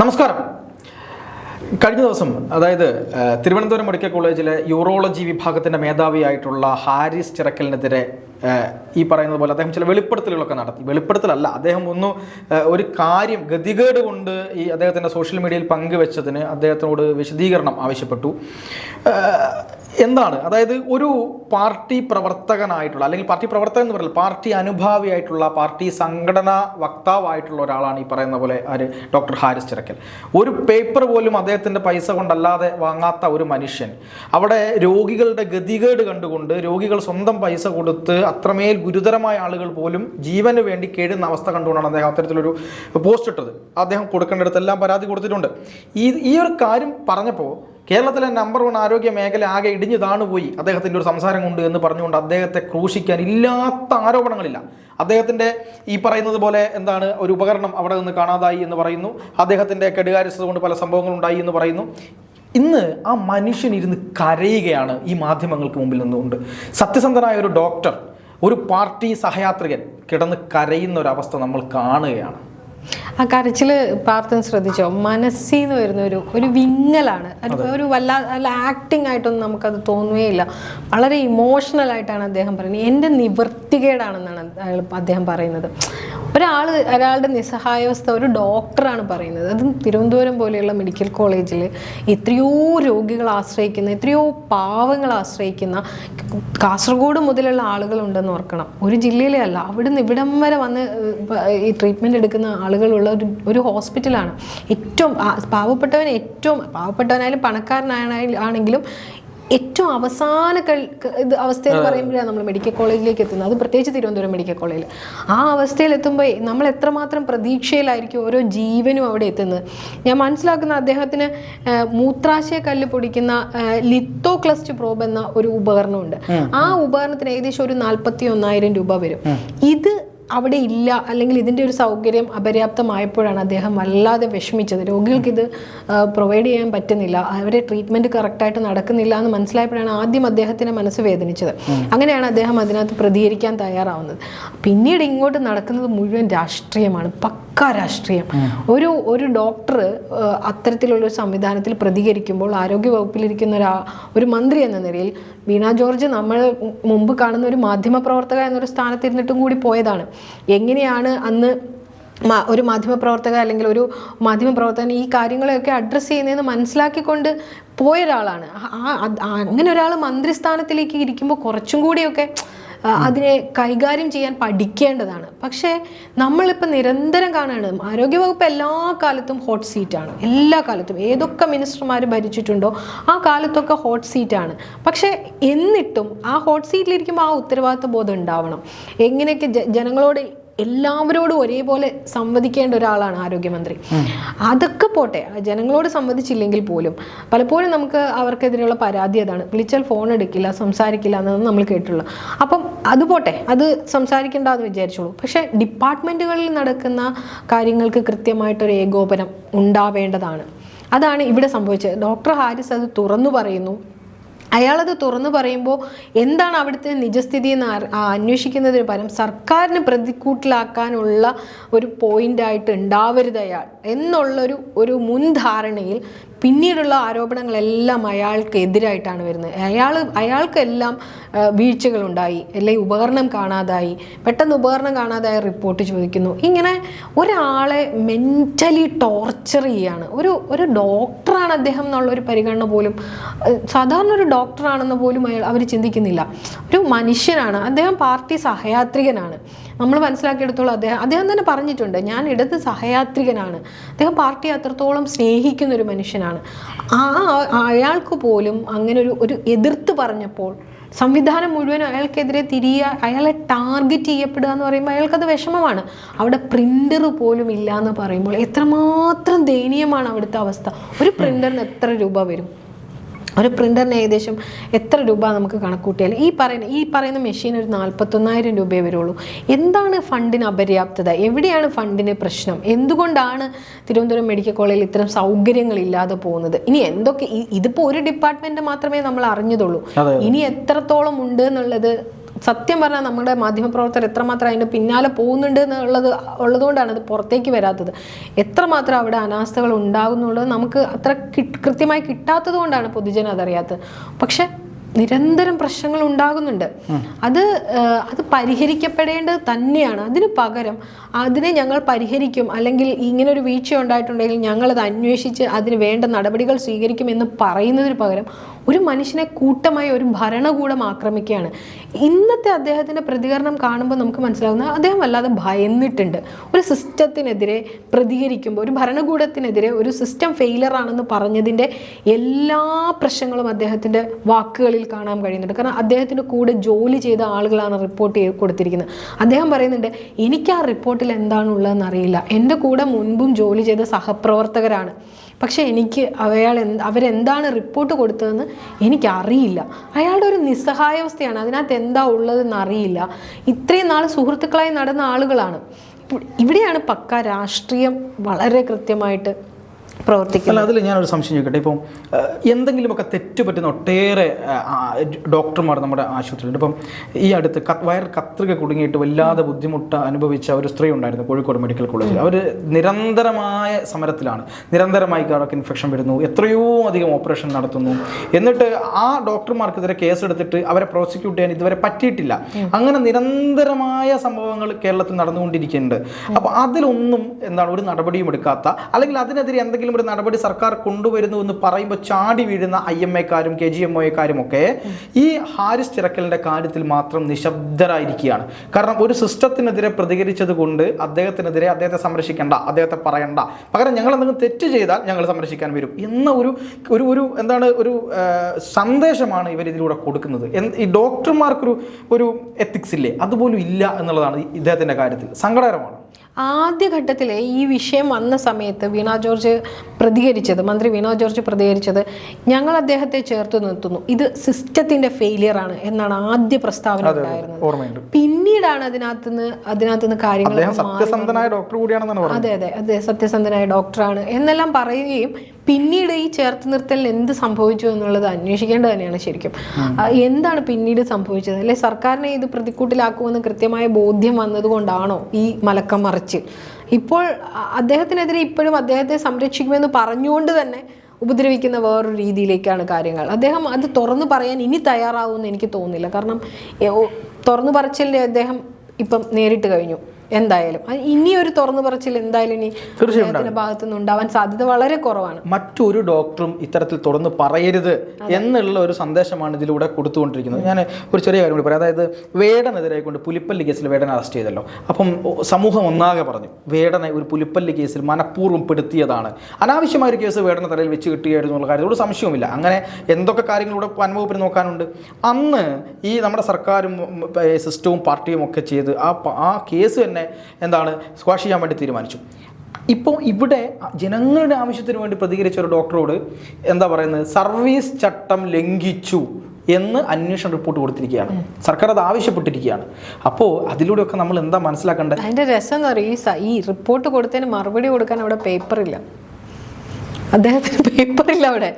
നമസ്കാരം. കഴിഞ്ഞ ദിവസം അതായത് തിരുവനന്തപുരം മെഡിക്കൽ കോളേജിലെ യൂറോളജി വിഭാഗത്തിന്റെ മേധാവിയായിട്ടുള്ള ഹാരിസ് ചിറക്കലിനെതിരെ ഈ പറയുന്നത് പോലെ അദ്ദേഹം ചില വെളിപ്പെടുത്തലുകളൊക്കെ നടത്തി. വെളിപ്പെടുത്തലല്ല അദ്ദേഹം ഒന്ന് ഒരു കാര്യം ഗതികേട് കൊണ്ട് ഈ അദ്ദേഹത്തിന്റെ സോഷ്യൽ മീഡിയയിൽ പങ്കുവെച്ചതിന് അദ്ദേഹത്തിനോട് വിശദീകരണം ആവശ്യപ്പെട്ടു. എന്താണ്? അതായത് ഒരു പാർട്ടി പ്രവർത്തകനായിട്ടുള്ള അല്ലെങ്കിൽ പാർട്ടി പ്രവർത്തകൻ എന്ന് പറയുന്നത് പാർട്ടി അനുഭാവിയായിട്ടുള്ള പാർട്ടി സംഘടനാ വക്താവായിട്ടുള്ള ഒരാളാണ് ഈ പറയുന്ന പോലെ ആര്? ഡോക്ടർ ഹാരിസ് ചിറക്കൽ. ഒരു പേപ്പർ പോലും അദ്ദേഹത്തിന്റെ പൈസ കൊണ്ടല്ലാതെ വാങ്ങാത്ത ഒരു മനുഷ്യൻ അവിടെ രോഗികളുടെ ഗതികേട് കണ്ടുകൊണ്ട് രോഗികൾ സ്വന്തം പൈസ കൊടുത്ത് അത്രമേൽ ഗുരുതരമായ ആളുകൾ പോലും ജീവന് വേണ്ടി കേടുന്ന അവസ്ഥ കണ്ടുകൊണ്ടാണ് അദ്ദേഹം അത്തരത്തിലൊരു പോസ്റ്റ് ഇട്ടത്. അദ്ദേഹം കൊടുക്കേണ്ടിടത്തെല്ലാം പരാതി കൊടുത്തിട്ടുണ്ട്. ഈ ഈ ഒരു കാര്യം പറഞ്ഞപ്പോൾ കേരളത്തിലെ നമ്പർ വൺ ആരോഗ്യ മേഖല ആകെ ഇടിഞ്ഞു താണുപോയി. അദ്ദേഹത്തിന്റെ ഒരു സംസാരം കൊണ്ട് എന്ന് പറഞ്ഞുകൊണ്ട് അദ്ദേഹത്തെ ക്രൂശിക്കാൻ ഇല്ലാത്ത ആരോപണങ്ങളില്ല. അദ്ദേഹത്തിന്റെ ഈ പറയുന്നത് പോലെ എന്താണ് ഒരു ഉപകരണം അവിടെ നിന്ന് കാണാതായി എന്ന് പറയുന്നു. അദ്ദേഹത്തിന്റെ കെടുകാര്യസ്ഥത കൊണ്ട് പല സംഭവങ്ങളുണ്ടായി എന്ന് പറയുന്നു. ഇന്ന് ആ മനുഷ്യൻ ഇരുന്ന് കരയുകയാണ് ഈ മാധ്യമങ്ങൾക്ക് മുമ്പിൽ നിന്നുകൊണ്ട്. സത്യസന്ധനായ ഒരു ഡോക്ടർ ഒരു പാർട്ടി സഹയാത്രികൻ കിടന്ന് കരയുന്ന ഒരു അവസ്ഥ നമ്മൾ കാണുകയാണ്. ആ കരച്ചിൽ പാർത്ഥൻ ശ്രദ്ധിച്ചോ? മനസ്സിൽ നിന്ന് വരുന്ന ഒരു ഒരു വിങ്ങലാണ് ഒരു വല്ലാ അല്ല ആക്ടിങ് ആയിട്ടൊന്നും നമുക്കത് തോന്നുകയില്ല. വളരെ ഇമോഷണൽ ആയിട്ടാണ് അദ്ദേഹം പറയുന്നത്. എന്റെ നിവൃത്തികേടാണെന്നാണ് അയാൾ അദ്ദേഹം പറയുന്നത്. ഒരാൾ ഒരാളുടെ നിസ്സഹായാവസ്ഥ ഒരു ഡോക്ടറാണ് പറയുന്നത്. അതും തിരുവനന്തപുരം പോലെയുള്ള മെഡിക്കൽ കോളേജിൽ എത്രയോ രോഗികൾ ആശ്രയിക്കുന്ന എത്രയോ പാവങ്ങൾ ആശ്രയിക്കുന്ന കാസർഗോഡ് മുതലുള്ള ആളുകളുണ്ടെന്ന് ഓർക്കണം. ഒരു ജില്ലയിലെ അല്ല അവിടുന്ന് ഇവിടം വരെ വന്ന് ഈ ട്രീറ്റ്മെന്റ് എടുക്കുന്ന ആളുകളുള്ള ഒരു ഒരു ഹോസ്പിറ്റലാണ് ഏറ്റവും പാവപ്പെട്ടവൻ ഏറ്റവും പാവപ്പെട്ടവനായാലും പണക്കാരനായാലും ആണെങ്കിലും ഏറ്റവും അവസാന കൾ- ഇത് അവസ്ഥ എന്ന് പറയുമ്പോഴാണ് നമ്മൾ മെഡിക്കൽ കോളേജിലേക്ക് എത്തുന്നത്. അത് പ്രത്യേകിച്ച് തിരുവനന്തപുരം മെഡിക്കൽ കോളേജിൽ ആ അവസ്ഥയിൽ എത്തുമ്പോൾ നമ്മൾ എത്രമാത്രം പ്രതീക്ഷയിലായിരിക്കും ഓരോ ജീവനും അവിടെ എത്തുന്നത്. ഞാൻ മനസ്സിലാക്കുന്ന അദ്ദേഹത്തിന് മൂത്രാശയ കല്ല് പൊടിക്കുന്ന ലിത്തോ ക്ലസ്റ്റ് പ്രോബ് എന്ന ഒരു ഉപകരണമുണ്ട്. ആ ഉപകരണത്തിന് ഏകദേശം ഒരു നാൽപ്പത്തി ഒന്നായിരം രൂപ വരും. ഇത് അവിടെ ഇല്ല അല്ലെങ്കിൽ ഇതിന്റെ ഒരു സൗകര്യം അപര്യാപ്തമായപ്പോഴാണ് അദ്ദേഹം വല്ലാതെ വിഷമിച്ചത്. രോഗികൾക്ക് ഇത് പ്രൊവൈഡ് ചെയ്യാൻ പറ്റുന്നില്ല. അവരെ ട്രീറ്റ്മെന്റ് കറക്റ്റായിട്ട് നടക്കുന്നില്ല എന്ന് മനസ്സിലായപ്പോഴാണ് ആദ്യം അദ്ദേഹത്തിന്റെ മനസ്സ് വേദനിച്ചത്. അങ്ങനെയാണ് അദ്ദേഹം അതിനകത്ത് പ്രതികരിക്കാൻ തയ്യാറാവുന്നത്. പിന്നീട് ഇങ്ങോട്ട് നടക്കുന്നത് മുഴുവൻ രാഷ്ട്രീയമാണ്. പക്ക രാഷ്ട്രീയം. ഒരു ഒരു ഡോക്ടർ അത്തരത്തിലുള്ള ഒരു സംവിധാനത്തിൽ പ്രതികരിക്കുമ്പോൾ ആരോഗ്യ വകുപ്പിലിരിക്കുന്ന ഒരു ഒരു മന്ത്രി എന്ന നിലയിൽ വീണ ജോർജ് നമ്മൾ മുമ്പ് കാണുന്ന ഒരു മാധ്യമ പ്രവർത്തക എന്നൊരു സ്ഥാനത്ത് ഇരുന്നിട്ടും കൂടി പോയതാണ്. എങ്ങനെയാണ് അന്ന് ഒരു മാധ്യമപ്രവർത്തക അല്ലെങ്കിൽ ഒരു മാധ്യമപ്രവർത്തകൻ ഈ കാര്യങ്ങളെയൊക്കെ അഡ്രസ്സ് ചെയ്യുന്നതെന്ന് മനസ്സിലാക്കിക്കൊണ്ട് പോയ ഒരാളാണ്. അങ്ങനെ ഒരാൾ മന്ത്രിസ്ഥാനത്തിലേക്ക് ഇരിക്കുമ്പോൾ കുറച്ചും കൂടിയൊക്കെ അതിനെ കൈകാര്യം ചെയ്യാൻ പഠിക്കേണ്ടതാണ്. പക്ഷേ നമ്മളിപ്പോൾ നിരന്തരം കാണുകയാണ് ആരോഗ്യവകുപ്പ് എല്ലാ കാലത്തും ഹോട്ട് സീറ്റാണ് എല്ലാ കാലത്തും. ഏതൊക്കെ മിനിസ്റ്റർമാർ ഭരിച്ചിട്ടുണ്ടോ ആ കാലത്തൊക്കെ ഹോട്ട് സീറ്റാണ് പക്ഷേ എന്നിട്ടും ആ ഹോട്ട് സീറ്റിലിരിക്കുമ്പോൾ ആ ഉത്തരവാദിത്വ ബോധം ഉണ്ടാവണം. എങ്ങനെയൊക്കെ ജനങ്ങളോട് എല്ലാവരോടും ഒരേപോലെ സംവദിക്കേണ്ട ഒരാളാണ് ആരോഗ്യമന്ത്രി. അതൊക്കെ പോട്ടെ ജനങ്ങളോട് സംവദിച്ചില്ലെങ്കിൽ പോലും പലപ്പോഴും നമുക്ക് അവർക്കെതിരെയുള്ള പരാതി അതാണ്. വിളിച്ചാൽ ഫോൺ എടുക്കില്ല സംസാരിക്കില്ല എന്നാണ് നമ്മൾ കേട്ടിട്ടുള്ളൂ അപ്പം അത് പോട്ടെ അത് സംസാരിക്കേണ്ടെന്ന് വിചാരിച്ചോളൂ. പക്ഷേ ഡിപ്പാർട്ട്മെന്റുകളിൽ നടക്കുന്ന കാര്യങ്ങൾക്ക് കൃത്യമായിട്ടൊരു ഏകോപനം ഉണ്ടാവേണ്ടതാണ്. അതാണ് ഇവിടെ സംഭവിച്ചത്. ഡോക്ടർ ഹാരിസ് അത് തുറന്നു പറയുന്നു. അയാളത് തുറന്നു പറയുമ്പോൾ എന്താണ് അവിടുത്തെ നിജസ്ഥിതി എന്ന് അന്വേഷിക്കുന്നതിന് പകരം സർക്കാരിന് പ്രതിക്കൂട്ടിലാക്കാനുള്ള ഒരു പോയിന്റായിട്ട് ഉണ്ടാവരുത് അയാൾ എന്നുള്ളൊരു ഒരു മുൻധാരണയിൽ പിന്നീടുള്ള ആരോപണങ്ങളെല്ലാം അയാൾക്ക് എതിരായിട്ടാണ് വരുന്നത്. അയാൾ അയാൾക്കെല്ലാം വീഴ്ചകളുണ്ടായി അല്ലെങ്കിൽ ഉപകരണം കാണാതായി പെട്ടെന്ന് ഉപകരണം കാണാതായി റിപ്പോർട്ട് ചോദിക്കുന്നു. ഇങ്ങനെ ഒരാളെ മെന്റലി ടോർച്ചർ ചെയ്യാണ്. ഒരു ഒരു ഡോക്ടറാണ് അദ്ദേഹം എന്നുള്ളൊരു പരിഗണന പോലും സാധാരണ ഒരു ഡോക്ടറാണെന്ന് പോലും അയാൾ അവർ ചിന്തിക്കുന്നില്ല. ഒരു മനുഷ്യനാണ് അദ്ദേഹം പാർട്ടി സഹയാത്രികനാണ്. നമ്മൾ മനസ്സിലാക്കിയെടുത്തോളം അദ്ദേഹം അദ്ദേഹം തന്നെ പറഞ്ഞിട്ടുണ്ട് ഞാൻ ഇടത് സഹയാത്രികനാണ്. അദ്ദേഹം പാർട്ടി അത്രത്തോളം സ്നേഹിക്കുന്ന ഒരു മനുഷ്യനാണ്. ആ അയാൾക്ക് പോലും അങ്ങനെ ഒരു ഒരു എതിർത്ത് പറഞ്ഞപ്പോൾ സംവിധാനം മുഴുവൻ അയാൾക്കെതിരെ തിരിയുക അയാളെ ടാർഗറ്റ് ചെയ്യപ്പെടുക എന്ന് പറയുമ്പോൾ അയാൾക്കത് വിഷമമാണ്. അവിടെ പ്രിന്റർ പോലും ഇല്ല എന്ന് പറയുമ്പോൾ എത്രമാത്രം ദയനീയമാണ് അവിടുത്തെ അവസ്ഥ. ഒരു പ്രിന്ററിന് എത്ര രൂപ വരും? ഒരു പ്രിന്ററിന് ഏകദേശം എത്ര രൂപ നമുക്ക് കണക്കൂട്ടിയാൽ ഈ പറയുന്ന ഈ പറയുന്ന മെഷീൻ ഒരു നാൽപ്പത്തൊന്നായിരം രൂപയെ വരുള്ളൂ. എന്താണ് ഫണ്ടിന് അപര്യാപ്തത? എവിടെയാണ് ഫണ്ടിന് പ്രശ്നം? എന്തുകൊണ്ടാണ് തിരുവനന്തപുരം മെഡിക്കൽ കോളേജിൽ ഇത്തരം സൗകര്യങ്ങളില്ലാതെ പോകുന്നത്? ഇനി എന്തൊക്കെ ഇതിപ്പോൾ ഒരു ഡിപ്പാർട്ട്മെന്റ് മാത്രമേ നമ്മൾ അറിഞ്ഞതുള്ളൂ. ഇനി എത്രത്തോളം ഉണ്ട് എന്നുള്ളത് സത്യം പറഞ്ഞാൽ നമ്മുടെ മാധ്യമപ്രവർത്തകർ എത്രമാത്രം അതിന്റെ പിന്നാലെ പോകുന്നുണ്ട് എന്നുള്ളത് ഉള്ളതുകൊണ്ടാണ് അത് പുറത്തേക്ക് വരാത്തത്. എത്രമാത്രം അവിടെ അനാസ്ഥകൾ ഉണ്ടാകുന്നുള്ളത് നമുക്ക് അത്ര കൃത്യമായി കിട്ടാത്തത് കൊണ്ടാണ് പൊതുജനം അതറിയാത്തത്. പക്ഷെ നിരന്തരം പ്രശ്നങ്ങൾ ഉണ്ടാകുന്നുണ്ട്. അത് അത് പരിഹരിക്കപ്പെടേണ്ടത് തന്നെയാണ്. അതിന് പകരം അതിനെ ഞങ്ങൾ പരിഹരിക്കും. അല്ലെങ്കിൽ ഇങ്ങനെ ഒരു വീഴ്ച ഉണ്ടായിട്ടുണ്ടെങ്കിൽ ഞങ്ങളത് അന്വേഷിച്ച് അതിന് വേണ്ട നടപടികൾ സ്വീകരിക്കും എന്ന് പറയുന്നതിന് പകരം ഒരു മനുഷ്യനെ കൂട്ടമായി ഒരു ഭരണകൂടം ആക്രമിക്കുകയാണ്. ഇന്നത്തെ അദ്ദേഹത്തിന്റെ പ്രതികരണം കാണുമ്പോൾ നമുക്ക് മനസ്സിലാകുന്നത് അദ്ദേഹം വല്ലാതെ ഭയന്നിട്ടുണ്ട്. ഒരു സിസ്റ്റത്തിനെതിരെ പ്രതികരിക്കുമ്പോൾ ഒരു ഭരണകൂടത്തിനെതിരെ ഒരു സിസ്റ്റം ഫെയിലർ ആണെന്ന് പറഞ്ഞതിന്റെ എല്ലാ പ്രശ്നങ്ങളും അദ്ദേഹത്തിന്റെ വാക്കുകളിൽ കാണാൻ കഴിയുന്നുണ്ട്. കാരണം അദ്ദേഹത്തിന്റെ കൂടെ ജോലി ചെയ്ത ആളുകളാണ് റിപ്പോർട്ട് ചെയ്ത് കൊടുത്തിരിക്കുന്നത്. അദ്ദേഹം പറയുന്നുണ്ട് എനിക്ക് ആ റിപ്പോർട്ടിൽ എന്താണുള്ളതെന്ന് അറിയില്ല. എന്റെ കൂടെ മുൻപും ജോലി ചെയ്ത സഹപ്രവർത്തകരാണ്. പക്ഷെ എനിക്ക് അയാൾ എന്ത് അവരെന്താണ് റിപ്പോർട്ട് കൊടുത്തതെന്ന് എനിക്കറിയില്ല. അയാളുടെ ഒരു നിസ്സഹായാവസ്ഥയാണ്. അതിനകത്ത് എന്താ ഉള്ളതെന്ന് അറിയില്ല. ഇത്രയും നാൾ സുഹൃത്തുക്കളായി നടന്ന ആളുകളാണ്. ഇവിടെയാണ് പക്ക രാഷ്ട്രീയം വളരെ കൃത്യമായിട്ട് പ്രവർത്തിക്കുന്നത്. അല്ല അതിൽ ഞാനൊരു സംശയം ചോദിക്കട്ടെ. ഇപ്പം എന്തെങ്കിലുമൊക്കെ തെറ്റ് പറ്റുന്ന ഒട്ടേറെ ഡോക്ടർമാർ നമ്മുടെ ആശുപത്രിയിലുണ്ട്. ഇപ്പം ഈ അടുത്ത് വയർ കത്രിക കുടുങ്ങിയിട്ട് വല്ലാതെ ബുദ്ധിമുട്ട് അനുഭവിച്ച ഒരു സ്ത്രീ ഉണ്ടായിരുന്നു കോഴിക്കോട് മെഡിക്കൽ കോളേജിൽ. അവർ നിരന്തരമായ സമരത്തിലാണ്. നിരന്തരമായി അവർക്ക് ഇൻഫെക്ഷൻ വരുന്നു. എത്രയോ അധികം ഓപ്പറേഷൻ നടത്തുന്നു. എന്നിട്ട് ആ ഡോക്ടർമാർക്കെതിരെ കേസ് എടുത്തിട്ട് അവരെ പ്രോസിക്യൂട്ട് ചെയ്യാൻ ഇതുവരെ പറ്റിയിട്ടില്ല. അങ്ങനെ നിരന്തരമായ സംഭവങ്ങൾ കേരളത്തിൽ നടന്നുകൊണ്ടിരിക്കുന്നുണ്ട്. അപ്പോൾ അതിലൊന്നും എന്താണ് ഒരു നടപടിയും എടുക്കാത്ത അല്ലെങ്കിൽ അതിനെതിരെ എന്തെങ്കിലും ഒരു നടപടി സർക്കാർ കൊണ്ടുവരുന്നു എന്ന് പറയുമ്പോൾ ചാടി വീഴുന്ന ഐ എം എക്കാരും കെ ജി എം ഒക്കാരും ഒക്കെ ഈ ഹാരിസ് ചിറക്കലിന്റെ കാര്യത്തിൽ മാത്രം നിശബ്ദരായിരിക്കുകയാണ്. കാരണം ഒരു സിസ്റ്റത്തിനെതിരെ പ്രതികരിച്ചത് കൊണ്ട് അദ്ദേഹത്തിനെതിരെ അദ്ദേഹത്തെ സംരക്ഷിക്കേണ്ട അദ്ദേഹത്തെ പറയണ്ട. പകരം ഞങ്ങൾ എന്തെങ്കിലും തെറ്റ് ചെയ്താൽ ഞങ്ങൾ സംരക്ഷിക്കാൻ വരും എന്ന ഒരു ഒരു ഒരു എന്താണ് ഒരു സന്ദേശമാണ് ഇവർ ഇതിലൂടെ കൊടുക്കുന്നത്. ഈ ഡോക്ടർമാർക്കൊരു ഒരു എത്തിക്സ് ഇല്ലേ? അതുപോലും ഇല്ല എന്നുള്ളതാണ് ഇദ്ദേഹത്തിന്റെ കാര്യത്തിൽ. സങ്കടകരമാണ്. ആദ്യഘട്ടത്തിൽ ഈ വിഷയം വന്ന സമയത്ത് വീണ ജോർജ് പ്രതികരിച്ചത് മന്ത്രി വീണ ജോർജ് പ്രതികരിച്ചത് ഞങ്ങൾ അദ്ദേഹത്തെ ചേർത്ത് നിർത്തുന്നു. ഇത് സിസ്റ്റത്തിന്റെ ഫെയിലിയർ ആണ് എന്നാണ് ആദ്യ പ്രസ്താവന ഉണ്ടായിരുന്നത്. ഓർമ്മയുണ്ട്. പിന്നീടാണ് അതിനകത്തുനിന്ന് അതിനകത്തുനിന്ന് കാര്യങ്ങൾ സത്യസന്ധനായ ഡോക്ടർ കൂടിയാണെന്നാണ് അതെ അതെ. അതെ സത്യസന്ധനായ ഡോക്ടറാണ് എന്നെല്ലാം പറയുകയും പിന്നീട് ഈ ചേർത്ത് നിർത്തലിന് എന്ത് സംഭവിച്ചു എന്നുള്ളത് അന്വേഷിക്കേണ്ടത് തന്നെയാണ് ശരിക്കും. എന്താണ് പിന്നീട് സംഭവിച്ചത്? അല്ലെ സർക്കാരിനെ ഇത് പ്രതിക്കൂട്ടിലാക്കുമെന്ന് കൃത്യമായ ബോധ്യം വന്നതുകൊണ്ടാണോ ഈ മലക്കം മറിച്ച്? ഇപ്പോൾ അദ്ദേഹത്തിനെതിരെ ഇപ്പോഴും അദ്ദേഹത്തെ സംരക്ഷിക്കുമെന്ന് പറഞ്ഞുകൊണ്ട് തന്നെ ഉപദ്രവിക്കുന്ന വേറൊരു രീതിയിലേക്കാണ് കാര്യങ്ങൾ. അദ്ദേഹം അത് തുറന്നു പറയാൻ ഇനി തയ്യാറാവുമെന്ന് എനിക്ക് തോന്നുന്നില്ല. കാരണം തുറന്നു പറച്ചിലിനെ അദ്ദേഹം ഇപ്പം നേരിട്ട് കഴിഞ്ഞു. എന്തായാലും. ഇനി ഒരു തുറന്നു പറച്ചിൽ എന്തായാലും ഇനി തീർച്ചയായും ഭാഗത്തുനിന്ന് ഉണ്ടാവാൻ സാധ്യത വളരെ കുറവാണ്. മറ്റൊരു ഡോക്ടറും ഇത്തരത്തിൽ തുറന്ന് പറയരുത് എന്നുള്ള ഒരു സന്ദേശമാണ് ഇതിലൂടെ കൊടുത്തുകൊണ്ടിരിക്കുന്നത്. ഞാൻ ഒരു ചെറിയ കാര്യം കൂടി പറയാം. അതായത് വേടനെതിരെ കൊണ്ട് പുലിപ്പല്ലി കേസിൽ വേടനെ അറസ്റ്റ് ചെയ്തല്ലോ. അപ്പം സമൂഹം ഒന്നാകെ പറഞ്ഞു വേടനെ ഒരു പുലിപ്പല്ലി കേസിൽ മനഃപൂർവം പെടുത്തിയതാണ്. അനാവശ്യമായ ഒരു കേസ് വേടന തലയിൽ വെച്ച് കിട്ടുകയായിരുന്നു എന്നുള്ള കാര്യത്തോട് സംശയവുമില്ല. അങ്ങനെ എന്തൊക്കെ കാര്യങ്ങളിലൂടെ അനുഭവത്തിന് നോക്കാനുണ്ട്? അന്ന് ഈ നമ്മുടെ സർക്കാരും സിസ്റ്റവും പാർട്ടിയും ഒക്കെ ചെയ്ത് ആ ആ കേസ് തന്നെ എന്താണ് സ്ക്വാഷ് ചെയ്യാൻ വേണ്ടി തീരുമാനിച്ചു. ഇപ്പോൾ ഇവിടെ ജനങ്ങളുടെ ആവശ്യത്തിന് വേണ്ടി പ്രതികരിച്ച ഒരു ഡോക്ടറോട് എന്താ പറയുന്നത്? സർവീസ് ചട്ടം ലംഘിച്ചു എന്ന് അന്വേഷണ റിപ്പോർട്ട് കൊടുത്തിരിക്കുകയാണ്. സർക്കാർ അത് ആവശ്യപ്പെട്ടിരിക്കുകയാണ്. അപ്പോൾ അതിലൂടെയൊക്കെ നമ്മൾ എന്താ മനസ്സിലാക്കേണ്ടത്? അതിന്റെ രസം എന്ന് പറയും ഈ ഈ റിപ്പോർട്ട് കൊടുത്തതിന് മറുപടി കൊടുക്കാൻ അവിടെ പേപ്പർ ഇല്ല. അദ്ദേഹത്തിന് പേപ്പർ ഇല്ല അവിടെ.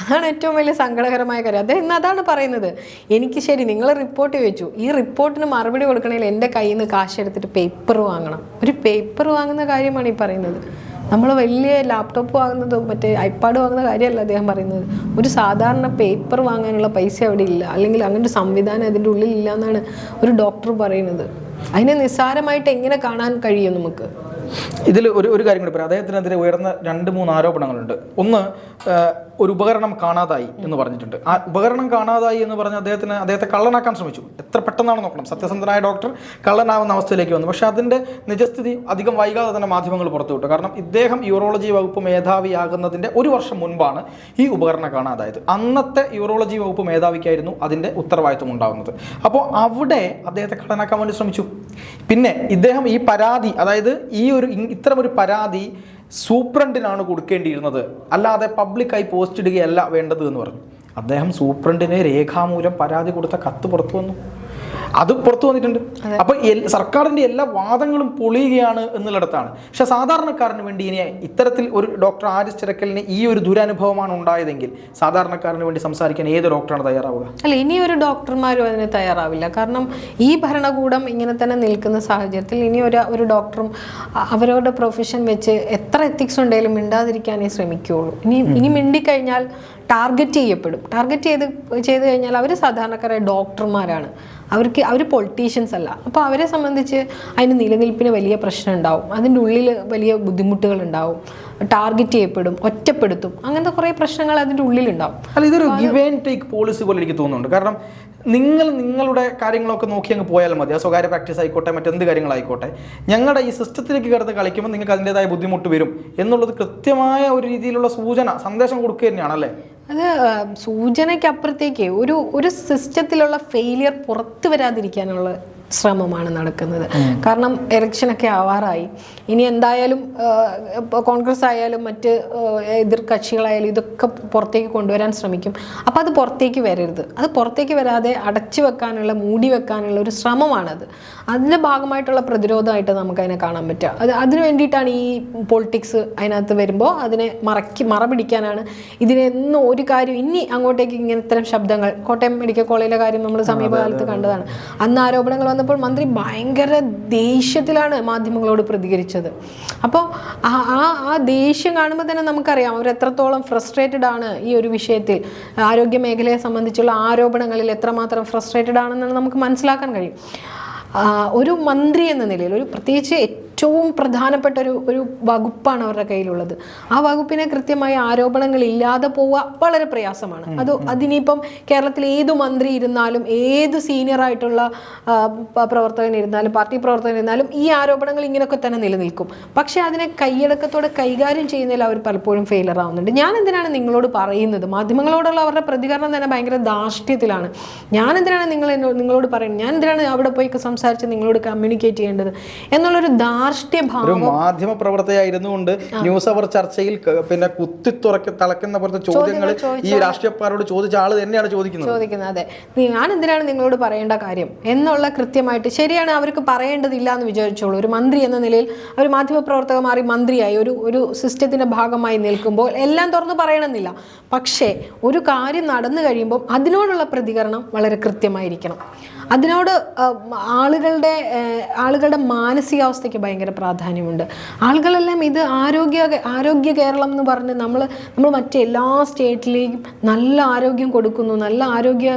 അതാണ് ഏറ്റവും വലിയ സങ്കടകരമായ കാര്യം. അദ്ദേഹം ഇന്ന് അതാണ് പറയുന്നത്. എനിക്ക് ശരി നിങ്ങൾ റിപ്പോർട്ട് ചോദിച്ചു ഈ റിപ്പോർട്ടിന് മറുപടി കൊടുക്കണമെങ്കിൽ എന്റെ കയ്യിൽ നിന്ന് കാശ് എടുത്തിട്ട് പേപ്പർ വാങ്ങണം. ഒരു പേപ്പർ വാങ്ങുന്ന കാര്യമാണ് ഈ പറയുന്നത്. നമ്മൾ വലിയ ലാപ്ടോപ്പ് വാങ്ങുന്നതോ മറ്റേ ഐപാഡ് വാങ്ങുന്ന കാര്യമല്ല അദ്ദേഹം പറയുന്നത്. ഒരു സാധാരണ പേപ്പർ വാങ്ങാനുള്ള പൈസ അവിടെ ഇല്ല. അല്ലെങ്കിൽ അങ്ങനെ ഒരു സംവിധാനം അതിന്റെ ഉള്ളിലില്ല എന്നാണ് ഒരു ഡോക്ടർ പറയുന്നത്. അതിനെ നിസ്സാരമായിട്ട് എങ്ങനെ കാണാൻ കഴിയും നമുക്ക്? ഇതിൽ ഒരു ഒരു കാര്യം കൂടി പറയാം. അദ്ദേഹത്തിനെതിരെ ഉയർന്ന രണ്ട് മൂന്ന് ആരോപണങ്ങളുണ്ട്. ഒന്ന് ഒരു ഉപകരണം കാണാതായി എന്ന് പറഞ്ഞിട്ടുണ്ട്. ആ ഉപകരണം കാണാതായി എന്ന് പറഞ്ഞ് അദ്ദേഹത്തിന് അദ്ദേഹത്തെ കള്ളനാക്കാൻ ശ്രമിച്ചു. എത്ര പെട്ടെന്നാണ് നോക്കണം. സത്യസന്ധനായ ഡോക്ടർ കള്ളനാവുന്ന അവസ്ഥയിലേക്ക് വന്നു. പക്ഷേ അതിന്റെ നിജസ്ഥിതി അധികം വൈകാതെ തന്നെ മാധ്യമങ്ങൾ പുറത്തുവിട്ടു. കാരണം ഇദ്ദേഹം യൂറോളജി വകുപ്പ് മേധാവിയാകുന്നതിന്റെ ഒരു വർഷം മുൻപാണ് ഈ ഉപകരണം കാണാതായത്. അന്നത്തെ യൂറോളജി വകുപ്പ് മേധാവിക്കായിരുന്നു അതിന്റെ ഉത്തരവാദിത്വം ഉണ്ടാകുന്നത് അപ്പോൾ അവിടെ അദ്ദേഹത്തെ കള്ളനാക്കാൻ വേണ്ടി ശ്രമിച്ചു. പിന്നെ ഇദ്ദേഹം ഈ പരാതി അതായത് ഈ ഒരു ഇത്തരമൊരു പരാതി സൂപ്രണ്ടിനാണ് കൊടുക്കേണ്ടിയിരുന്നത്. അല്ലാതെ പബ്ലിക്കായി പോസ്റ്റ് ഇടുകയല്ല വേണ്ടത് എന്ന് പറഞ്ഞു. അദ്ദേഹം സൂപ്രണ്ടിന് രേഖാമൂലം പരാതി കൊടുത്ത കത്ത് പുറത്തു വന്നു. അത് പുറത്തു വന്നിട്ടുണ്ട്. അപ്പൊ സർക്കാരിന്റെ എല്ലാ വാദങ്ങളും പൊളിയുകയാണ് എന്നുള്ളിടത്താണ്. പക്ഷെ സാധാരണക്കാരന് വേണ്ടി ഇനി ഇത്തരത്തിൽ ഒരു ഡോക്ടർ ആരിസ് ചിറക്കലിന് ഈ ഒരു ദുരനുഭവമാണ് ഉണ്ടായതെങ്കിൽ സാധാരണക്കാരന് വേണ്ടി സംസാരിക്കാൻ ഏത് ഡോക്ടറാണ് തയ്യാറാവുക? അല്ല ഇനി ഒരു ഡോക്ടർമാരും അതിന് തയ്യാറാവില്ല. കാരണം ഈ ഭരണകൂടം ഇങ്ങനെ തന്നെ നിൽക്കുന്ന സാഹചര്യത്തിൽ ഇനി ഒരു ഒരു ഡോക്ടറും അവരവരുടെ പ്രൊഫഷൻ വെച്ച് എത്ര എത്തിക്സ് ഉണ്ടെങ്കിലും മിണ്ടാതിരിക്കാനേ ശ്രമിക്കുകയുള്ളൂ. ഇനി ഇനി മിണ്ടിക്കഴിഞ്ഞാൽ ടാർഗറ്റ് ചെയ്യപ്പെടും. ടാർഗറ്റ് ചെയ്ത് ചെയ്ത് കഴിഞ്ഞാൽ അവർ സാധാരണക്കാരായ ഡോക്ടർമാരാണ് അവർക്ക് അവർ പൊളിറ്റീഷ്യൻസ് അല്ല. അപ്പോൾ അവരെ സംബന്ധിച്ച് അതിന് നിലനിൽപ്പിന് വലിയ പ്രശ്നം ഉണ്ടാവും അതിന്റെ ഉള്ളിൽ വലിയ ബുദ്ധിമുട്ടുകൾ ഉണ്ടാവും ടാർഗറ്റ് ചെയ്യപ്പെടും ഒറ്റപ്പെടുത്തും. അങ്ങനത്തെ കുറേ പ്രശ്നങ്ങൾ അതിന്റെ ഉള്ളിലുണ്ടാവും. അല്ല ഇതൊരു ഗിവ് ആൻഡ് ടേക്ക് പോളിസി പോലെ എനിക്ക് തോന്നുന്നുണ്ട്. കാരണം നിങ്ങൾ നിങ്ങളുടെ കാര്യങ്ങളൊക്കെ നോക്കി അങ്ങ് പോയാൽ മതി. ആ സ്വകാര്യ പ്രാക്ടീസ് ആയിക്കോട്ടെ മറ്റെന്ത് കാര്യങ്ങളായിക്കോട്ടെ. ഞങ്ങളുടെ ഈ സിസ്റ്റത്തിലേക്ക് കിടന്ന് കളിക്കുമ്പോൾ നിങ്ങൾക്ക് അതിന്റെതായ ബുദ്ധിമുട്ട് വരും എന്നുള്ളത് കൃത്യമായ ഒരു രീതിയിലുള്ള സൂചന സന്ദേശം കൊടുക്കുക തന്നെയാണ് അല്ലേ? അത് സൂചനയ്ക്കപ്പുറത്തേക്ക് ഒരു ഒരു സിസ്റ്റത്തിലുള്ള ഫെയിലിയർ പുറത്തു വരാതിരിക്കാനുള്ള ശ്രമമാണ് നടക്കുന്നത്. കാരണം ഇലക്ഷനൊക്കെ ആവാറായി. ഇനി എന്തായാലും കോൺഗ്രസ് ആയാലും മറ്റ് എതിർ കക്ഷികളായാലും ഇതൊക്കെ പുറത്തേക്ക് കൊണ്ടുവരാൻ ശ്രമിക്കും. അപ്പോൾ അത് പുറത്തേക്ക് വരരുത്. അത് പുറത്തേക്ക് വരാതെ അടച്ചു വെക്കാനുള്ള മൂടി വെക്കാനുള്ള ഒരു ശ്രമമാണത്. അതിന്റെ ഭാഗമായിട്ടുള്ള പ്രതിരോധമായിട്ട് നമുക്കതിനെ കാണാൻ പറ്റുക. അത് അതിന് വേണ്ടിയിട്ടാണ് ഈ പൊളിറ്റിക്സ് അതിനകത്ത് വരുമ്പോൾ അതിനെ മറക്കി മറ പിടിക്കാനാണ് ഇതിനെന്നും ഒരു കാര്യം ഇനി അങ്ങോട്ടേക്ക് ഇങ്ങനെ ഇത്തരം ശബ്ദങ്ങൾ കോട്ടയം മെഡിക്കൽ കോളേജിലെ കാര്യം നമ്മൾ സമീപകാലത്ത് കണ്ടതാണ്. അന്ന് ആരോപണങ്ങൾ വന്നപ്പോൾ മന്ത്രി ഭയങ്കര ദേഷ്യത്തിലാണ് മാധ്യമങ്ങളോട് പ്രതികരിച്ചത്. അപ്പോൾ ആ ആ- ദേഷ്യം കാണുമ്പോൾ തന്നെ നമുക്കറിയാം അവർ എത്രത്തോളം ഫ്രസ്ട്രേറ്റഡ് ആണ് ഈ ഒരു വിഷയത്തിൽ. ആരോഗ്യ മേഖലയെ സംബന്ധിച്ചുള്ള ആരോപണങ്ങളിൽ എത്രമാത്രം ഫ്രസ്ട്രേറ്റഡ് ആണെന്നാണ് നമുക്ക് മനസ്സിലാക്കാൻ കഴിയും. ഒരു മന്ത്രി എന്ന നിലയിൽ ഒരു പ്രത്യേകിച്ച് ഏറ്റവും പ്രധാനപ്പെട്ട ഒരു ഒരു വകുപ്പാണ് അവരുടെ കയ്യിലുള്ളത്. ആ വകുപ്പിനെ കൃത്യമായ ആരോപണങ്ങൾ ഇല്ലാതെ പോവുക വളരെ പ്രയാസമാണ്. അത് അതിനിപ്പം കേരളത്തിൽ ഏത് മന്ത്രി ഇരുന്നാലും ഏത് സീനിയർ ആയിട്ടുള്ള പ്രവർത്തകൻ ഇരുന്നാലും പാർട്ടി പ്രവർത്തകൻ ഇരുന്നാലും ഈ ആരോപണങ്ങൾ ഇങ്ങനെയൊക്കെ തന്നെ നിലനിൽക്കും. പക്ഷേ അതിനെ കൈയടക്കത്തോടെ കൈകാര്യം ചെയ്യുന്നതിൽ അവർ പലപ്പോഴും ഫെയിലർ ആവുന്നുണ്ട്. ഞാൻ എന്തിനാണ് നിങ്ങളോട് പറയുന്നത്? മാധ്യമങ്ങളോടുള്ള അവരുടെ പ്രതികരണം തന്നെ ഭയങ്കര ധാർഷ്ട്യത്തിലാണ്. ഞാൻ എന്തിനാണ് നിങ്ങൾ നിങ്ങളോട് പറയുന്നത്? ഞാൻ എന്തിനാണ് അവിടെ പോയി സംസാരിച്ച് നിങ്ങളോട് കമ്മ്യൂണിക്കേറ്റ് ചെയ്യേണ്ടത്? എന്നുള്ളൊരു ഒരു ഭാവം മാധ്യമ പ്രവർത്തകയായിരുന്നു കൊണ്ട് ന്യൂസ് അവർ ചർച്ചയിൽ പിന്നെ കുത്തി തുറക്ക തളക്കുന്ന പോലത്തെ ചോദ്യങ്ങൾ ഈ രാഷ്ട്രീയക്കാരോട് ചോദിച്ച ആൾ തന്നെയാണ് ചോദിക്കുന്നത്. ചോദിക്കുന്നത് അതെ. ഞാൻ എന്തിനാണ് നിങ്ങളോട് പറയേണ്ട കാര്യം? എന്നുള്ള കൃത്യമായിട്ട് ശരിയാണ് അവർക്ക് പറയേണ്ടതില്ല എന്ന് വിചാരിച്ചോളൂ. ഒരു മന്ത്രി എന്ന നിലയിൽ ഒരു മാധ്യമപ്രവർത്തക മാറി മന്ത്രിയായി ഒരു ഒരു സിസ്റ്റത്തിന്റെ ഭാഗമായി നിൽക്കുമ്പോൾ എല്ലാം തുറന്ന് പറയണമെന്നില്ല. പക്ഷേ ഒരു കാര്യം നടന്നു കഴിയുമ്പോൾ അതിനോടുള്ള പ്രതികരണം വളരെ കൃത്യമായിരിക്കണം. അതിനോട് ആളുകളുടെ ആളുകളുടെ മാനസികാവസ്ഥയ്ക്ക് ഭയങ്കര പ്രാധാന്യമുണ്ട്. ആളുകളെല്ലാം ഇത് ആരോഗ്യ ആരോഗ്യ കേരളം എന്ന് പറഞ്ഞ് നമ്മൾ നമ്മൾ മറ്റെല്ലാ സ്റ്റേറ്റിലേക്കും നല്ല ആരോഗ്യം കൊടുക്കുന്നു നല്ല ആരോഗ്യ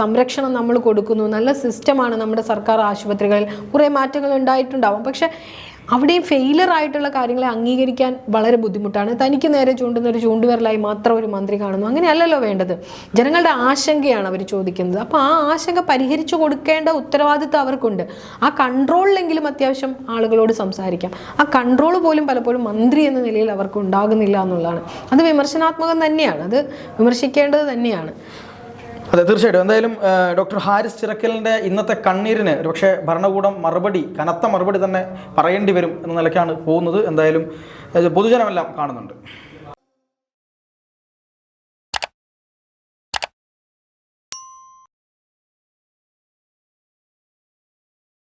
സംരക്ഷണം നമ്മൾ കൊടുക്കുന്നു നല്ല സിസ്റ്റമാണ് നമ്മുടെ സർക്കാർ ആശുപത്രികളിൽ. കുറേ മാറ്റങ്ങൾ ഉണ്ടായിട്ടുണ്ടാവും. പക്ഷേ അവിടെയും ഫെയിലർ ആയിട്ടുള്ള കാര്യങ്ങളെ അംഗീകരിക്കാൻ വളരെ ബുദ്ധിമുട്ടാണ്. തനിക്ക് നേരെ ചൂണ്ടുന്ന ഒരു ചൂണ്ടുവിരലായി മാത്രം ഒരു മന്ത്രി കാണുന്നു. അങ്ങനെയല്ലല്ലോ വേണ്ടത്. ജനങ്ങളുടെ ആശങ്കയാണ് അവർ ചോദിക്കുന്നത്. അപ്പോൾ ആ ആശങ്ക പരിഹരിച്ചു കൊടുക്കേണ്ട ഉത്തരവാദിത്വം അവർക്കുണ്ട്. ആ കൺട്രോളിലെങ്കിലും അത്യാവശ്യം ആളുകളോട് സംസാരിക്കാം. ആ കൺട്രോൾ പോലും പലപ്പോഴും മന്ത്രി എന്ന നിലയിൽ അവർക്ക് ഉണ്ടാകുന്നില്ല എന്നുള്ളതാണ്. അത് വിമർശനാത്മകം തന്നെയാണ്. അത് വിമർശിക്കേണ്ടത് തന്നെയാണ്. അതെ തീർച്ചയായിട്ടും. എന്തായാലും ഡോക്ടർ ഹാരിസ് ചിറക്കലിന്റെ ഇന്നത്തെ കണ്ണീരിന് ഒരുപക്ഷെ ഭരണകൂടം മറുപടി കനത്ത മറുപടി തന്നെ പറയേണ്ടി വരും എന്ന നിലയ്ക്കാണ് പോകുന്നത്. എന്തായാലും പൊതുജനമെല്ലാം കാണുന്നുണ്ട്.